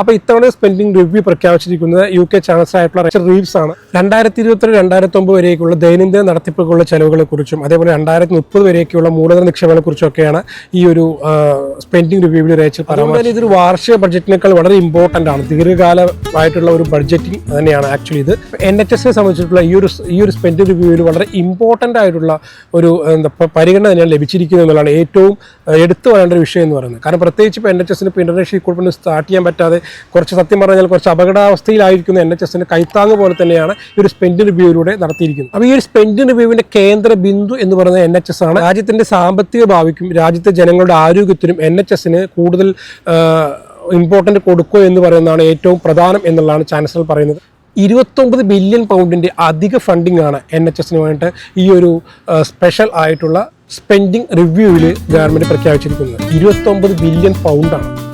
അപ്പോൾ ഇത്തവണ spending review പ്രഖ്യാപിച്ചിരിക്കുന്നത് യു കെ ചാൻസലർ ആയിട്ടുള്ള റിച്ചർ റീവ്സ് ആണ്. രണ്ടായിരത്തി ഇരുപത്തി രണ്ടായിരത്തി ഒമ്പത് വരേക്കുള്ള ദൈനംദിന നടത്തിപ്പുകളുടെ ചെലവുകളെ കുറിച്ചും അതേപോലെ രണ്ടായിരത്തി മുപ്പത് വരേക്കുള്ള മൂലധന നിക്ഷേപങ്ങളെ കുറിച്ചൊക്കെയാണ് ഈ ഒരു സ്പെൻഡിംഗ് റിവ്യൂവിൽ റേച്ചൽ പറയുന്നത് ഇതൊരു വാർഷിക ബഡ്ജറ്റിനേക്കാൾ വളരെ ഇമ്പോർട്ടന്റ് ആണ്. ദീർഘകാലമായിട്ടുള്ള ഒരു ബഡ്ജറ്റിംഗ് തന്നെയാണ് ആക്ച്വലി ഇത്. എൻ എച്ച് എസിനെ സംബന്ധിച്ചിട്ടുള്ള ഈ ഒരു ഈ ഒരു സ്പെൻഡിംഗ് റിവ്യൂവിൽ വളരെ ഇമ്പോർട്ടന്റ് ആയിട്ടുള്ള ഒരു എന്താ പരിഗണന തന്നെയാണ് ലഭിച്ചിരിക്കുന്നത് എന്നുള്ളതാണ് ഏറ്റവും എടുത്തു പറയേണ്ട ഒരു വിഷയം എന്ന് പറയുന്നത്. കാരണം പ്രത്യേകിച്ച് ഇപ്പോൾ എൻ എച്ച് എസിന് ഇപ്പോൾ ഇന്റർനാഷണൽ ഇക്വിപ്മെന്റ് സ്റ്റാർട്ട് ചെയ്യാൻ പറ്റാതെ കുറച്ച് സത്യം പറഞ്ഞാൽ കുറച്ച് അപകടാവസ്ഥയിലായിരിക്കുന്ന എൻ എച്ച് എസിന്റെ കൈത്താങ് പോലെ തന്നെയാണ് ഈ ഒരു സ്പെൻഡ് റിവ്യൂവിലൂടെ നടത്തിയിരിക്കുന്നത്. അപ്പോൾ ഈ ഒരു സ്പെൻഡ് റിവ്യൂവിന്റെ കേന്ദ്ര ബിന്ദു എന്ന് പറയുന്നത് എൻ എച്ച് എസ് ആണ്. രാജ്യത്തിന്റെ സാമ്പത്തിക ഭാവിക്കും രാജ്യത്തെ ജനങ്ങളുടെ ആരോഗ്യത്തിനും എൻ എച്ച് എസിന് കൂടുതൽ ഇമ്പോർട്ടന്റ് കൊടുക്കുക എന്ന് പറയുന്നതാണ് ഏറ്റവും പ്രധാനം എന്നുള്ളതാണ് ചാൻസലർ പറയുന്നത്. ഇരുപത്തൊമ്പത് ബില്യൺ പൗണ്ടിന്റെ അധിക ഫണ്ടിംഗ് ആണ് എൻ എച്ച് എസിന് വേണ്ടിയിട്ട് ഈ ഒരു സ്പെഷ്യൽ ആയിട്ടുള്ള സ്പെൻഡിങ് റിവ്യൂവിൽ ഗവൺമെന്റ് പ്രഖ്യാപിച്ചിരിക്കുന്നത്. ഇരുപത്തൊമ്പത് ബില്യൺ പൗണ്ടാണ്